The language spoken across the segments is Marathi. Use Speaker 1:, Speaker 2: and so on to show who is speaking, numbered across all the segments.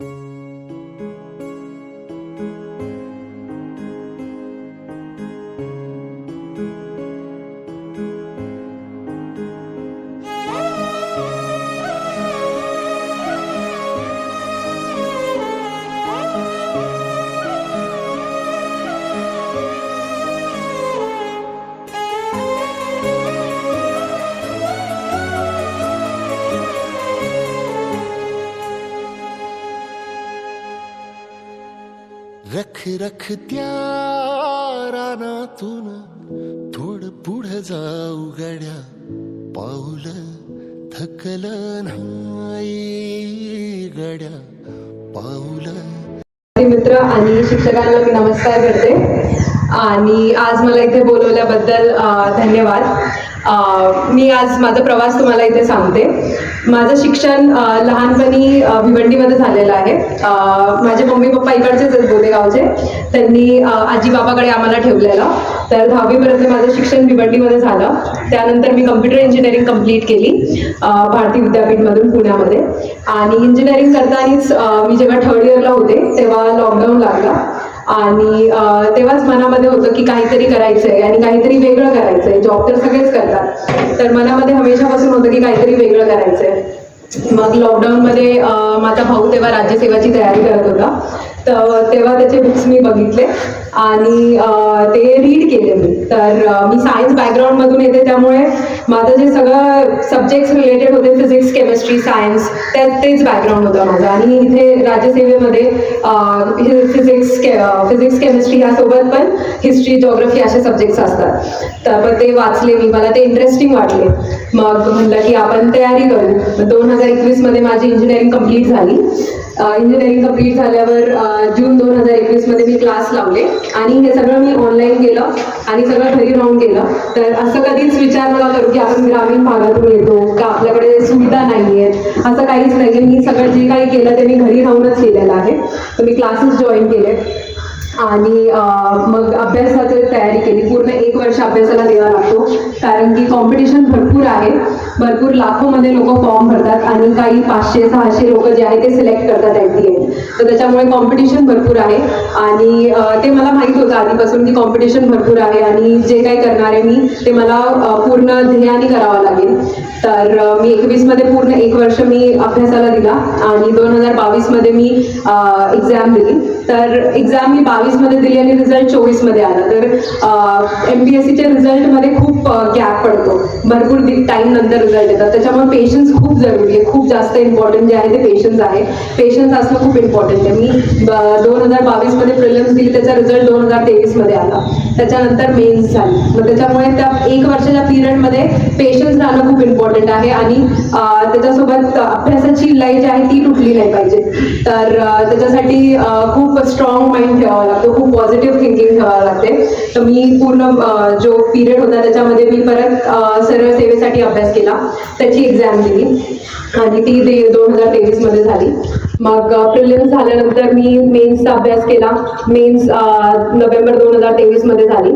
Speaker 1: you रख रानातून थोड पुढे जाऊ गड्या. पाऊल थकल नाही गड्या. पाऊल
Speaker 2: मित्र आणि शिक्षकांना मी नमस्कार करते. आणि आज मला इथे बोलवल्याबद्दल धन्यवाद. मी आज माझा प्रवास तुम्हाला इथे सांगते. माझं शिक्षण लहानपणी भिवंडीमध्ये झालेलं आहे. माझे मम्मी पप्पा इकडचेच आहेत बोलेगावचे त्यांनी आजी बाबाकडे आम्हाला ठेवलेलं. तर दहावीपर्यंत माझं शिक्षण भिवंडीमध्ये झालं. त्यानंतर मी कम्प्युटर इंजिनिअरिंग कंप्लीट केली भारती विद्यापीठमधून पुण्यामध्ये. आणि इंजिनिअरिंग करतानाच मी जेव्हा थर्ड इयरला होते तेव्हा लॉकडाऊन लागला. आणि तेव्हाच मनामध्ये होतं की काहीतरी करायचंय आणि काहीतरी वेगळं करायचंय. जॉब तर सगळेच करतात. तर मनामध्ये हमेशापासून होतं की काहीतरी वेगळं करायचंय. मग लॉकडाऊनमध्ये मध्ये माझा भाऊ तेव्हा राज्यसेवाची तयारी करत होता. तर तेव्हा त्याचे बुक्स मी बघितले आणि ते रीड केले मी. तर मी सायन्स बॅकग्राऊंडमधून येते त्यामुळे माझं जे सगळं सब्जेक्ट्स रिलेटेड होते फिजिक्स केमिस्ट्री सायन्स त्यात तेच बॅकग्राऊंड होतं माझं. आणि इथे राज्यसेवेमध्ये फिजिक्स फिजिक्स केमिस्ट्री uh, यासोबत पण हिस्ट्री जॉग्रफी असे सब्जेक्ट्स असतात. तर ते वाचले मी. मला ते इंटरेस्टिंग वाटले. मग म्हणलं की आपण तयारी करू. दोन हजार एकवीसमध्ये माझी इंजिनिअरिंग कंप्लीट झाली. इंजिनिअरिंग कंप्लीट झाल्यावर जून दोन हजार एकवीसमध्ये मी क्लास लावले. आणि हे सगळं मी ऑनलाईन केलं आणि सगळं घरी राहून केलं. तर असं कधीच विचार नका करू की आपण ग्रामीण भागातून येतो का आपल्याकडे सुविधा नाही आहेत असं काहीच नाही मी सगळं जे काही केलं ते मी घरी राहूनच केलेलं आहे. तर मी क्लासेस जॉईन केले. आणि मग अभ्यासाची तयारी केली. पूर्ण एक वर्ष अभ्यासाला द्यावा लागतो. कारण की कॉम्पिटिशन भरपूर आहे. भरपूर लाखोमध्ये लोक फॉर्म भरतात आणि काही पाचशे सहाशे लोक जे आहे ते सिलेक्ट करतात एम टी तर त्याच्यामुळे कॉम्पिटिशन भरपूर आहे. आणि ते मला माहीत होतं आधीपासून की कॉम्पिटिशन भरपूर आहे आणि जे काही करणार आहे मी ते मला पूर्ण ध्येयाने करावं लागेल. तर मी एकवीसमध्ये पूर्ण एक वर्ष मी अभ्यासाला दिला आणि दोन हजार बावीसमध्ये मी एक्झाम दिली. तर एक्झाम मी बावीसमध्ये दिली आणि रिझल्ट चोवीसमध्ये आला. तर एम पी एस सीच्या रिझल्टमध्ये खूप गॅप पडतो. भरपूर टाईम नंतर रिझल्ट येतात. त्याच्यामुळे पेशन्स खूप जरुरी आहे. खूप जास्त इम्पॉर्टंट जे आहे ते पेशन्स आहे. पेशन्स असणं खूप इम्पॉर्टंट आहे. मी दोन हजार बावीसमध्ये प्रिलिम्स दिली त्याचा रिझल्ट दोन हजार तेवीसमध्ये आला. त्याच्यानंतर मेन्स झाली. मग त्याच्यामुळे त्या एक वर्षाच्या पिरियडमध्ये पेशन्स राहणं खूप इम्पॉर्टंट आहे. आणि त्याच्यासोबत अभ्यासाची लय जी आहे ती तुटली नाही पाहिजे. तर त्याच्यासाठी खूप खूप स्ट्रॉंग माइंड ठेवावं लागतो खूप पॉझिटिव्ह थिंकिंग ठेवावं लागते. तर मी पूर्ण जो पिरियड होता त्याच्यामध्ये मी परत सरळ सेवेसाठी अभ्यास केला. त्याची एक्झाम दिली. आणि ती दे दोन हजार तेवीसमध्ये झाली. मग प्रिलिम्स झाल्यानंतर मी मेन्सचा अभ्यास केला. मेन्स नोव्हेंबर दोन हजार तेवीसमध्ये झाली.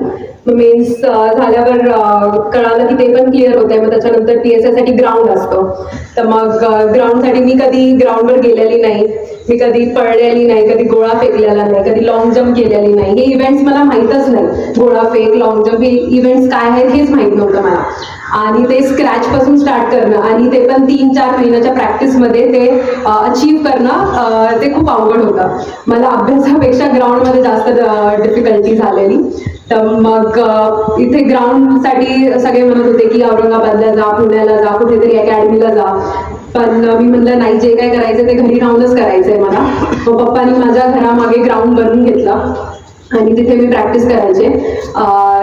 Speaker 2: मेन्स uh, झाल्यावर uh, कळालं की ते पण क्लिअर होते मग त्याच्यानंतर पी एससाठी ग्राउंड असतो. तर मग uh, ग्राउंडसाठी मी कधी ग्राउंडवर गेलेली नाही. मी कधी पळलेली नाही कधी गोळा फेकलेला नाही कधी लॉंग जम्प केलेली नाही. हे इव्हेंट्स मला माहीतच नाही. गोळा फेक लॉंग जम्प हे इव्हेंट्स काय आहेत हेच माहीत नव्हतं मला. आणि ते स्क्रॅच पासून स्टार्ट करणं आणि ते पण तीन चार महिन्याच्या प्रॅक्टिसमध्ये ते अचीव करणं ते खूप अवघड होतं. मला अभ्यासापेक्षा ग्राउंडमध्ये जास्त डिफिकल्टी झालेली. तर मग इथे इथे ग्राउंडसाठी सगळे म्हणत होते की औरंगाबादला जा पुण्याला जा कुठेतरी अकॅडमीला जा. पण मी म्हणलं नाही जे काय करायचं ते घरी राहूनच करायचंय मला. मग पप्पानी माझ्या घरामागे ग्राउंड बनवून घेतला. आणि तिथे मी प्रॅक्टिस करायचे.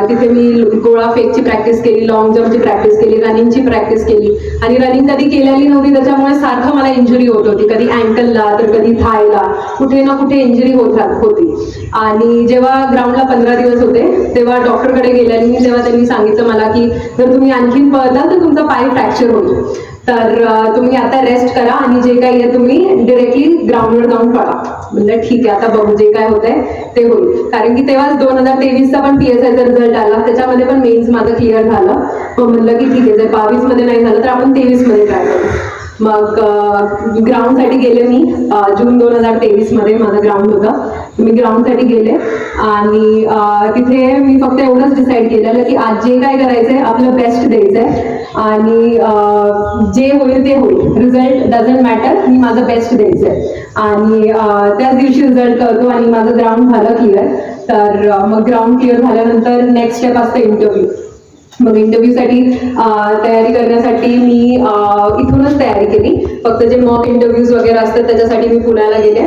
Speaker 2: तिथे मी गोळा फेकची प्रॅक्टिस केली लॉंग जम्पची प्रॅक्टिस केली रनिंगची प्रॅक्टिस केली. आणि रनिंग कधी केलेली नव्हती त्याच्यामुळे सारखं मला इंजुरी होत होती. कधी अँकलला तर कधी थायला कुठे ना कुठे इंजुरी होत होती. आणि जेव्हा ग्राउंडला पंधरा दिवस होते तेव्हा डॉक्टरकडे गेल्याने तेव्हा त्यांनी सांगितलं मला की जर तुम्ही आणखीन पळताल तर तुमचा पाय फ्रॅक्चर होईल. तर तुम्ही आता रेस्ट करा आणि जे काही आहे तुम्ही डिरेक्टली ग्राउंडवर जाऊन पळा म्हणलं ठीक आहे आता बघू जे काय होतंय ते होईल. कारण की तेव्हाच दोन हजार तेवीसचा पण पी एस आयचा रिझल्ट आला. त्याच्यामध्ये पण मेन्स माझं क्लिअर झालं. मग म्हणलं की ठीक आहे जर बावीसमध्ये नाही झालं तर आपण तेवीसमध्ये ट्राय करू. मग ग्राउंडसाठी गेले मी जून दोन हजार तेवीसमध्ये माझं ग्राउंड होतं. मी ग्राउंडसाठी गेले आणि तिथे मी फक्त एवढंच डिसाईड केलेलं की आज जे काय करायचंय आपलं बेस्ट द्यायचंय. आणि जे होईल ते होईल. रिझल्ट डझंट मॅटर मी माझं बेस्ट द्यायचंय. आणि त्याच दिवशी रिझल्ट करतो आणि माझं ग्राउंड झालं क्लिअर तर मग ग्राउंड क्लिअर झाल्यानंतर नेक्स्ट स्टेप असतं इंटरव्ह्यू मग इंटरव्ह्यूसाठी तयारी करण्यासाठी मी इथूनच तयारी केली. फक्त जे मॉक इंटरव्ह्यूज वगैरे असतात त्याच्यासाठी मी पुण्याला गेले.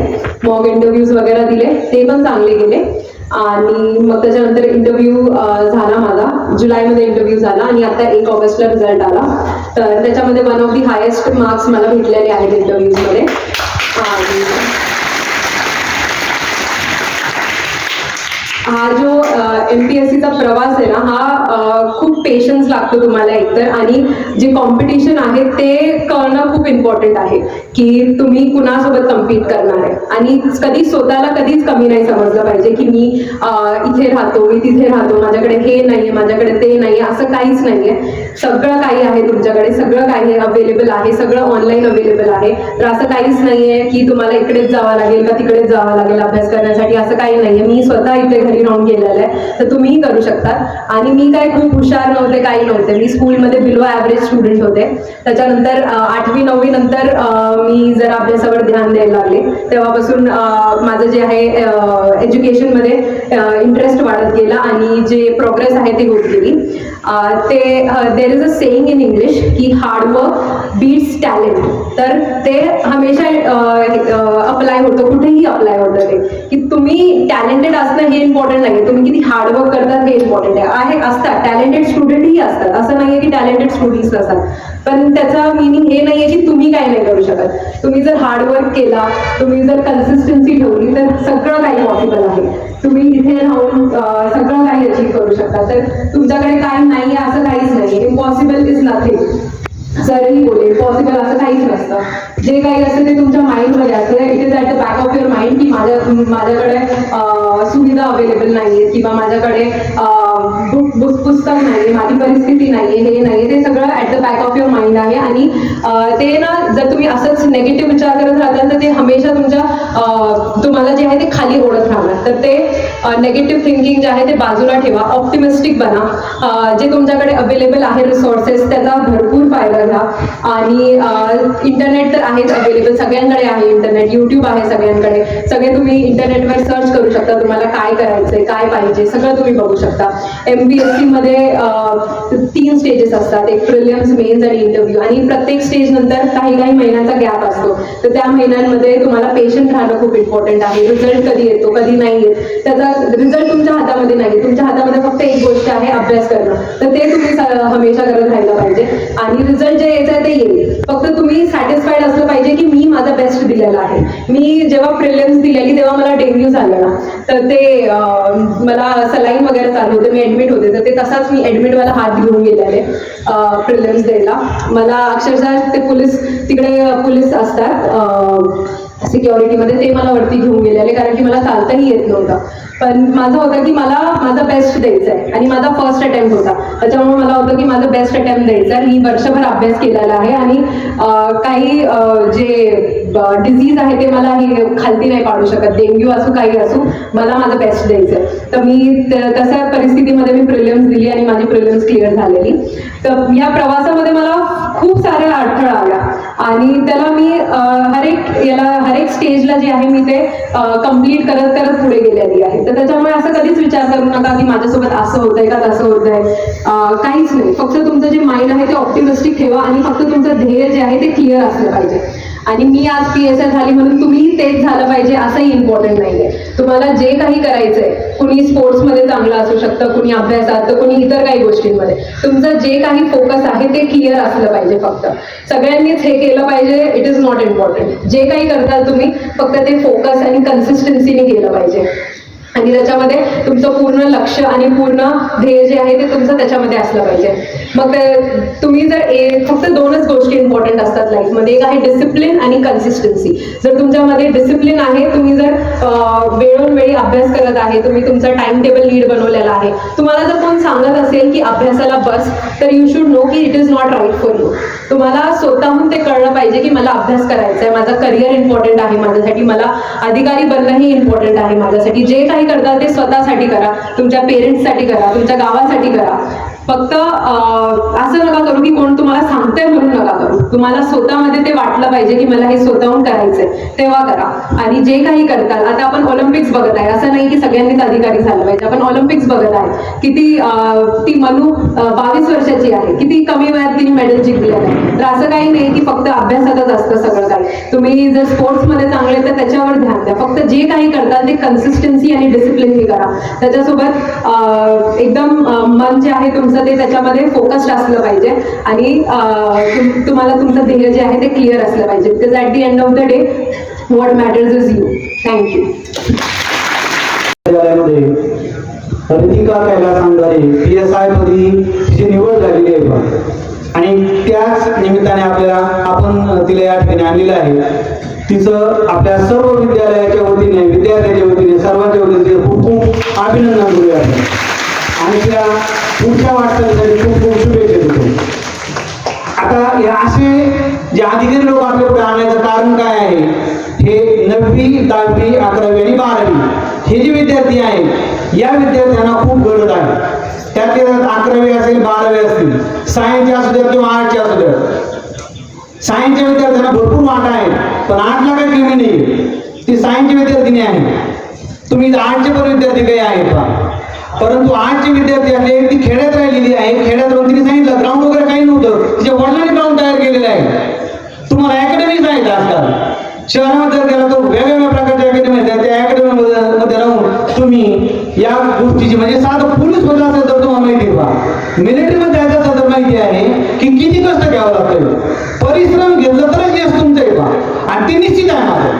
Speaker 2: मॉक इंटरव्ह्यूज वगैरे दिले. ते पण चांगले गेले. आणि मग त्याच्यानंतर इंटरव्ह्यू झाला माझा. जुलैमध्ये इंटरव्ह्यू झाला आणि आता एक ऑगस्टला रिझल्ट आला. तर त्याच्यामध्ये one of the highest marks मला भेटलेले आहेत इंटरव्ह्यूजमध्ये आणि हा जो एम पी एस सीचा प्रवास आहे ना हा खूप पेशन्स लागतो तुम्हाला एकतर. आणि जे कॉम्पिटिशन आहे ते कळणं खूप इम्पॉर्टंट आहे की तुम्ही कुणासोबत कम्पीट करणार आहे. आणि कधी स्वतःला कधीच कमी नाही समजलं पाहिजे की मी इथे राहतो मी तिथे राहतो माझ्याकडे हे नाहीये माझ्याकडे ते नाहीये असं काहीच नाहीये. सगळं काही आहे तुमच्याकडे सगळं काही अवेलेबल आहे सगळं ऑनलाईन अवेलेबल आहे. तर असं काहीच नाहीये की तुम्हाला इकडेच जावं लागेल का तिकडेच जावं लागेल अभ्यास करण्यासाठी असं काही नाहीये. मी स्वतः इथे घरी राहून गेलेलं आहे. तर तुम्हीही करू शकता. आणि मी काय खूप हुशार नव्हते काही नव्हते. मी स्कूलमध्ये बिलो ॲव्हरेज स्टुडंट होते. त्याच्यानंतर आठवी नववी नंतर मी जरा अभ्यासावर ध्यान द्यायला लागले. तेव्हापासून माझं जे आहे एज्युकेशनमध्ये इंटरेस्ट वाढत गेला आणि जे प्रोग्रेस आहे ते होत गेली. ते there is a saying in English की हार्डवर्क बीट्स टॅलेंट तर ते हमेशा अप्लाय होतं. कुठेही अप्लाय होतं ते. की तुम्ही टॅलेंटेड असणं हे इम्पॉर्टंट नाही तुम्ही किती हार्डवर्क करतात हे इम्पॉर्टंट आहे. असतात. टॅलेंटेड स्टुडंटही असतात. असं नाहीये की टॅलेंटेड स्टुडंट्स असतात पण त्याचं मिनिंग हे नाहीये की तुम्ही काय नाही करू शकत. तुम्ही जर हार्डवर्क केला तुम्ही जर कन्सिस्टन्सी ठेवली तर सगळं काही पॉसिबल आहे. तुम्ही इथे राहून सगळं काही अचीव्ह करू शकता. तर तुमच्याकडे काय नाहीये असं काहीच नाही इम्पॉसिबल इज नथिंग सरही बोले पॉसिबल असं काहीच नसतं. जे काही असतं ते तुमच्या माइंडमध्ये असतं. It is at the back of your mind की माझ्या माझ्याकडे सुविधा अवेलेबल नाहीये किंवा माझ्याकडे पुस्तक नाही माझी परिस्थिती नाहीये हे नाही ते सगळं at the back of your mind आहे. आणि ते ना जर तुम्ही असंच नेगेटिव्ह विचार करत राहताल तर ते हमेशा तुमच्या तुम्हाला जे आहे ते खाली ओढत तर ते नेगेटिव्ह थिंकिंग जे आहे ते बाजूला ठेवा ऑप्टिमिस्टिक बना. जे तुमच्याकडे अवेलेबल आहे रिसोर्सेस त्याचा भरपूर फायदा घ्या. आणि इंटरनेट तर आहेच अवेलेबल सगळ्यांकडे आहे इंटरनेट युट्यूब आहे सगळ्यांकडे. सगळे तुम्ही इंटरनेटवर सर्च करू शकता तुम्हाला काय करायचंय काय पाहिजे सगळं तुम्ही बघू शकता. एम बी एस सी मध्ये तीन स्टेजेस असतात एक प्रिलियम्स मेन्स आणि इंटरव्ह्यू आणि प्रत्येक स्टेज नंतर काही काही महिन्यांचा गॅप असतो. तर त्या महिन्यांमध्ये तुम्हाला पेशंट राहणं खूप इम्पॉर्टंट आहे. रिझल्ट कधी येतो कधी नाही नाहीये त्याचा रिझल्ट तुमच्या हातामध्ये नाही तुमच्या हातामध्ये फक्त एक गोष्ट आहे अभ्यास करणं. तर ते तुम्ही हमेशा करत राहायला पाहिजे. आणि रिझल्ट जे यायचं आहे ते येईल. फक्त तुम्ही सॅटिस्फाईड असलं पाहिजे की मी माझा बेस्ट दिलेला आहे. मी जेव्हा प्रिलियम्स दिलेली तेव्हा मला डेंग्यू झालेला तर ते मला सलाईन वगैरे चालू होते. मी ऍडमिट होते. तर ते तसाच मी ऍडमिटवाला हात घेऊन गेलेले प्रिलियम्स द्यायला. मला अक्षरशः ते पोलीस तिकडे पोलीस असतात. सिक्युरिटीमध्ये ते मला वरती घेऊन गेलेले कारण की मला चालताही येत नव्हतं. पण माझं होतं की मला माझा बेस्ट द्यायचा आहे आणि माझा फर्स्ट अटेम्प्ट होता. त्याच्यामुळे मला होतं की माझं बेस्ट अटेम्प्ट द्यायचा आहे मी वर्षभर अभ्यास केलेला आहे आणि काही जे डिझीज आहे ते मला हे खालती नाही पाडू शकत. डेंग्यू असू काही असू मला माझं बेस्ट द्यायचं आहे तर मी तशा परिस्थितीमध्ये मी प्रिलियम्स दिली आणि माझी प्रिलियम्स क्लिअर झालेली. तर ह्या प्रवासामध्ये मला खूप सारे अडथळा आला आणि त्याला मी हरेक हर एक याला हर एक स्टेजला जे आहे मी ते कंप्लीट करत करत पुढे गेलेली आहे. तर त्याच्यामुळे असं कधीच विचार करू नका की माझ्यासोबत असं होतंय का तसं होतंय. आहे काहीच नाही. फक्त तुमचं जे माइंड आहे ते ऑप्टिमिस्टिक ठेवा आणि फक्त तुमचं ध्येय जे आहे ते क्लिअर असलं पाहिजे. आणि मी आज पी एस आय झाली म्हणून तुम्ही तेच झालं पाहिजे असंही इम्पॉर्टंट नाहीये. तुम्हाला जे काही करायचंय कुणी स्पोर्ट्समध्ये चांगलं असू शकतं कुणी अभ्यासात तर कुणी इतर काही गोष्टींमध्ये तुमचं जे काही फोकस आहे ते क्लिअर असलं पाहिजे फक्त. सगळ्यांनीच हे केलं पाहिजे इट इज नॉट इम्पॉर्टंट जे काही करताल तुम्ही फक्त ते फोकस आणि कन्सिस्टन्सीने केलं पाहिजे. आणि त्याच्यामध्ये तुमचं पूर्ण लक्ष आणि पूर्ण ध्येय जे आहे ते तुमचं त्याच्यामध्ये असलं पाहिजे. मग तुम्ही जर ए फक्त दोनच गोष्टी इम्पॉर्टंट असतात लाईफमध्ये एक आहे डिसिप्लिन आणि कन्सिस्टन्सी जर तुमच्यामध्ये डिसिप्लिन आहे तुम्ही जर वेळोवेळी अभ्यास करत आहे तुम्ही तुमचा टाइम टेबल लीड बनवलेला आहे. तुम्हाला जर कोण सांगत असेल की अभ्यासाला बस तर यू शुड नो की it is not right for you तुम्हाला स्वतःहून ते कळलं पाहिजे की मला अभ्यास करायचा आहे माझा करिअर इम्पॉर्टंट आहे माझ्यासाठी मला अधिकारी बनणंही इम्पॉर्टंट आहे माझ्यासाठी जे काही करता ते स्वतःसाठी करा तुमच्या पेरेंट्ससाठी करा तुमच्या गावासाठी करा. फक्त असं नका करू की कोण तुम्हाला सांगतंय म्हणून नका. तुम्हाला स्वतःमध्ये ते वाटलं पाहिजे की मला हे स्वतःहून करायचंय. तेव्हा करा. आणि जे काही करताल आता आपण ऑलिम्पिक्स बघत आहे. असं नाही की सगळ्यांनीच अधिकारी झालं पाहिजे. आपण ऑलिम्पिक्स बघत आहे. किती ती मनू बावीस वर्षाची आहे. किती कमी वयात तिने मेडल जिंकली आहे. तर असं काही नाही की फक्त अभ्यासातच असतं सगळं काही. तुम्ही जर स्पोर्ट्समध्ये चांगले तर त्याच्यावर ध्यान द्या. फक्त जे काही करताल ते कन्सिस्टन्सी आणि डिसिप्लिननी करा. त्याच्यासोबत एकदम मन जे आहे तुमचं ते त्याच्यामध्ये फोकस्ड असलं पाहिजे. आणि तुम्हाला तुमचं ध्येय जे आहे ते क्लिअर असलं पाहिजे because at the end of the day what matters is you thank you
Speaker 3: विद्यालयामध्ये Ritika Kailas Andhare P S I पदी तिची निवड झालेली आहे बा. आणि त्याच निमित्ताने आपल्याला आपण तिला या ठिकाणी आणलेलं आहे. तिचं आपल्या सर्व विद्यालयाच्या वतीने विद्यार्थ्याच्या वतीने सर्वांच्या वतीने खूप खूप अभिनंदन करूया आणि त्या पुढच्या वाटचालीसाठी खूप खूप शुभेच्छा. जे लोक आपल्या आणायचं कारण काय आहे? हे नववी दहावी अकरावी आणि बारावी हे जे विद्यार्थी आहेत या विद्यार्थ्यांना खूप गरज आहे. त्यात अकरावी असेल बारावी असतील सायन्सचे असू द्या किंवा आर्टचे असू द्या. सायन्सच्या विद्यार्थ्यांना भरपूर वाटा आहे पण आर्टला काही कमी नाही ती सायन्सची विद्यार्थिनी आहे तुम्ही आर्टचे पण विद्यार्थी काही आहेत का परंतु आर्टचे विद्यार्थी असले ती खेड्यात राहिलेली आहे खेड्यात राहून तिने सांगितलं ग्राउंड वगैरे काही नव्हतं. तिच्या वडिलांनी ग्राउंड तयार केलेलं आहे. तुम्हाला अकॅडमी आहेत आजकाल. शहरामध्ये जर गेला तो वेगवेगळ्या प्रकारच्या अकॅडमी आहेत. त्या अकॅडमी मध्ये राहून तुम्ही या गोष्टीची म्हणजे साधं पोलीस होत असेल तर तुम्हाला माहिती आहे का मिलिटरीमध्ये जायचं असेल तर माहिती आहे की किती कष्ट घ्यावं लागतं परिश्रम घेतलं तरच यश तुमचं येवा आणि ते निश्चित आहे माझं.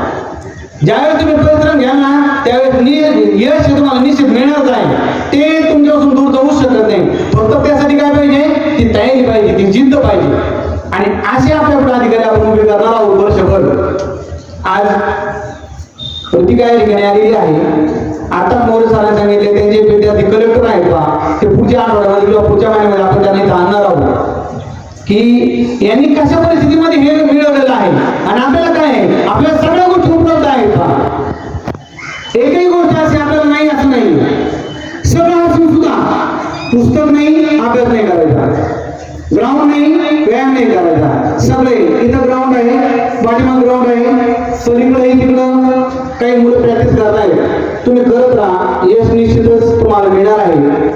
Speaker 3: ज्यावेळेस तुम्ही परिश्रम घ्या ना त्यावेळेस यश तुम्हाला निश्चित मिळणार आहे. ते तुमच्यापासून दूर जाऊ शकत नाही. फक्त त्यासाठी काय पाहिजे? ती तयारी पाहिजे ती जिद्द पाहिजे. आणि असे आपल्या पुढे अधिकारी आपण उभे करणार आहोत वर्षभर. आज प्रतिका या ठिकाणी आलेली आहे. आता मोरे सरांनी सांगितले त्यांचे विद्यार्थी कलेक्टर आहेत का ते पुढच्या आठवड्यामध्ये किंवा पुढच्या महिन्यामध्ये आपण त्यांना इथं आणणार आहोत. की यांनी कशा परिस्थितीमध्ये हे मिळवलेलं आहे? आणि आपल्याला काय आहे? आपल्याला सगळ्या गोष्टी उपलब्ध आहेत का एकही गोष्ट अशी आपल्याला नाही असं नाही. सगळं असून सुद्धा पुस्तक नाही अभ्यास नाही करायचा. ग्राउंड नाही व्यायाम नाही करायचा. सगळे इथं ग्राउंड आहे पाठीमाग ग्राउंड आहे. सगळीकडे तिकडं काही मुलं प्रॅक्टिस करत आहेत. तुम्ही करत राहा. यश निश्चितच तुम्हाला मिळणार आहे.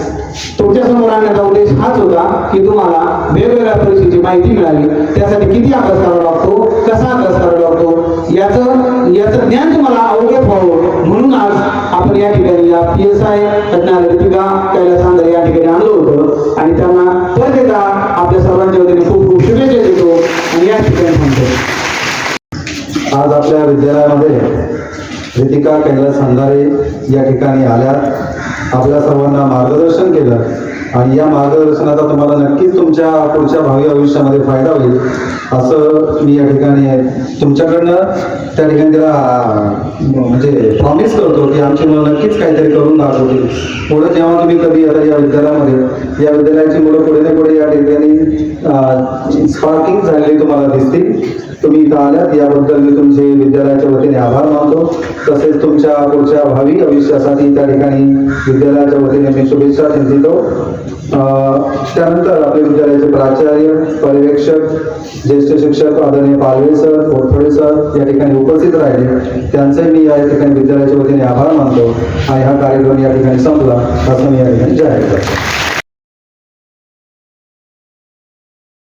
Speaker 3: तुमच्यासमोर आणण्याचा उद्देश हाच होता की तुम्हाला वेगवेगळ्या परीक्षेची माहिती मिळाली. त्यासाठी किती अभ्यास करावा लागतो? कसा अभ्यास करावा लागतो? याचं याचं ज्ञान तुम्हाला अवगत व्हावं म्हणून आज आपण या ठिकाणी या पी एस आय असणाऱ्या कैलास या ठिकाणी आणलं होतं. आणि त्यामुळे सर्वांच्या वतीने खूप खूप शुभेच्छा देतो आणि या ठिकाणी थांबतो.
Speaker 4: आज आपल्या विद्यालयामध्ये रितिका कैलास संधारे या ठिकाणी आल्यात. आपल्या सर्वांना मार्गदर्शन केलं. आणि या मार्गदर्शनाचा तुम्हाला नक्कीच तुमच्या पुढच्या भावी आयुष्यामध्ये फायदा होईल. असं मी या ठिकाणी तुमच्याकडनं त्या ठिकाणी तिला म्हणजे प्रॉमिस करतो की आमची मुलं नक्कीच काहीतरी करून दाखवतील. पुढे जेव्हा तुम्ही कधी आता या विद्यालयामध्ये या विद्यालयाची मुलं पुढे ना पुढे या ठिकाणी स्पार्किंग झालेली तुम्हाला दिसतील. तुम्ही इथं आल्यात याबद्दल मी तुमचे विद्यालयाच्या वतीने आभार मानतो. तसेच तुमच्या पुढच्या भावी आयुष्यासाठी त्या ठिकाणी विद्यालयाच्या वतीने मी शुभेच्छा चिंतितो त्यानंतर आपले विद्यालयाचे प्राचार्य पर्यवेक्षक ज्येष्ठ शिक्षक आदरणीय पालवे सर घोटफळे सर या ठिकाणी उपस्थित राहिले. त्यांचे मी या ठिकाणी विद्यालयाच्या वतीने आभार मानतो. आणि हा कार्यक्रम या ठिकाणी संपला. असं मी या ठिकाणी जाहीर करतो.